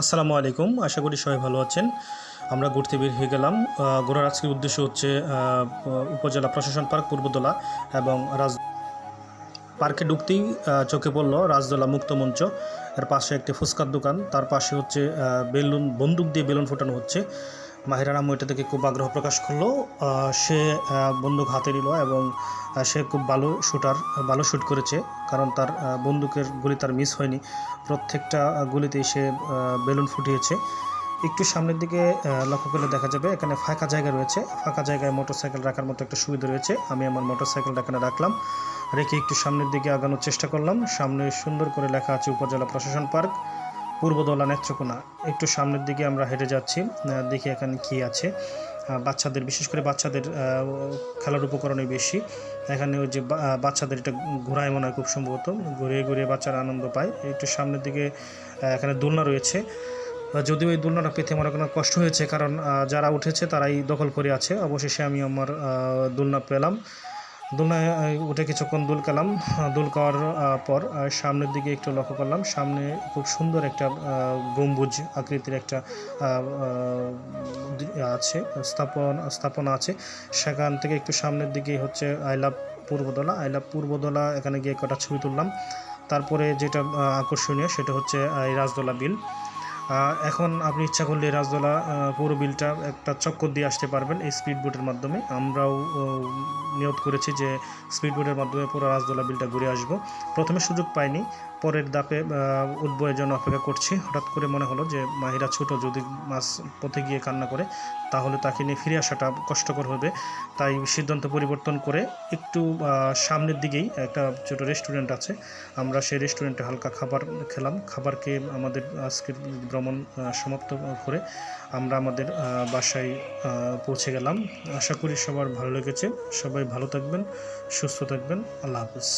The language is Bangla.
আসসালামু আলাইকুম, আশা করি সবাই ভালো আছেন। আমরা ঘুরতে বের হয়ে গেলাম। ঘোরার আজকের উদ্দেশ্য হচ্ছে উপজেলা প্রশাসন পার্ক পূর্বদোলা এবং রাজ পার্কে ঢুকতেই চোখে পড়ল রাজদোলা মুক্ত মঞ্চ। এর পাশে একটি ফুচকার দোকান, তার পাশে হচ্ছে বেলুন বন্দুক দিয়ে বেলুন ফোটানো হচ্ছে। মাহিরা রামু এটা থেকে খুব আগ্রহ প্রকাশ করল। সে বন্দুক হাতে নিল এবং সে খুব ভালো শুটার, ভালো শ্যুট করেছে কারণ তার বন্দুকের গুলি তার মিস হয়নি। প্রত্যেকটা গুলিতেই সে বেলুন ফুটিয়েছে। একটু সামনের দিকে লক্ষ্য করলে দেখা যাবে এখানে ফাঁকা জায়গা রয়েছে। ফাঁকা জায়গায় মোটরসাইকেল রাখার মতো একটা সুবিধা রয়েছে। আমি আমার মোটরসাইকেলটা এখানে রাখলাম। রেখে একটু সামনের দিকে আগানোর চেষ্টা করলাম। সামনে সুন্দর করে লেখা আছে উপজেলা প্রশাসন পার্ক। পূর্বদলা নেত্রকোনা। একটু সামনের দিকে আমরা হেঁটে যাচ্ছি দেখি এখানে কী আছে। বাচ্চাদের, বিশেষ করে বাচ্চাদের খেলার উপকরণে বেশি। এখানে ওই যে বাচ্চাদের এটা ঘোরায় মনে হয় খুব সম্ভবত। ঘুরিয়ে ঘুরিয়ে বাচ্চারা আনন্দ পায়। একটু সামনের দিকে এখানে দোলনা রয়েছে। যদিও এই দোলনাটা পেতে আমার কোনো কষ্ট হয়েছে, কারণ যারা উঠেছে তারাই দখল করে আছে। অবশেষে আমি আমার দোলনা পেলাম। দোলনায় উঠে কিছুক্ষণ দুল কালাম। দুল খাওয়ার পর সামনের দিকে একটু লক্ষ্য করলাম। সামনে খুব সুন্দর একটা গম্বুজ আকৃতির একটা আছে, স্থাপন, স্থাপনা আছে। সেখান থেকে একটু সামনের দিকে হচ্ছে আই লাভ পূর্বদলা আই লাভ পূর্বদলা এখানে গিয়ে কটা ছবি তুললাম। তারপরে যেটা আকর্ষণীয় সেটা হচ্ছে এই রাজদোলা বিল। এখন আপনি ইচ্ছা করলে রাজদোলা পুরো বিলটা একটা চক্কর দিয়ে আসতে পারবেন এই স্পিড বোটের মাধ্যমে। আমরাও নিয়ত করেছি যে স্পিড বোটের মাধ্যমে পুরো রাজদোলা বিলটা ঘুরে আসব। প্রথমে সুযোগ পাইনি, পরের দাপে এর জন্য অপেক্ষা করছি। হঠাৎ করে মনে হলো যে মাহিরা ছোট, যদি মাছ পথে গিয়ে কান্না করে, তাহলে তাকে নিয়ে ফিরে আসাটা কষ্টকর হবে। তাই সিদ্ধান্ত পরিবর্তন করে একটু সামনের দিকেই একটা ছোটো রেস্টুরেন্ট আছে। আমরা সেই রেস্টুরেন্টে হালকা খাবার খেলাম। খাবার খেয়ে আমাদের আজকের ভ্রমণ সমাপ্ত করে আমরা আমাদের বাসায় পৌঁছে গেলাম। আশা করি সবার ভালো লেগেছে। সবাই ভালো থাকবেন, সুস্থ থাকবেন। আল্লাহ হাফিজ।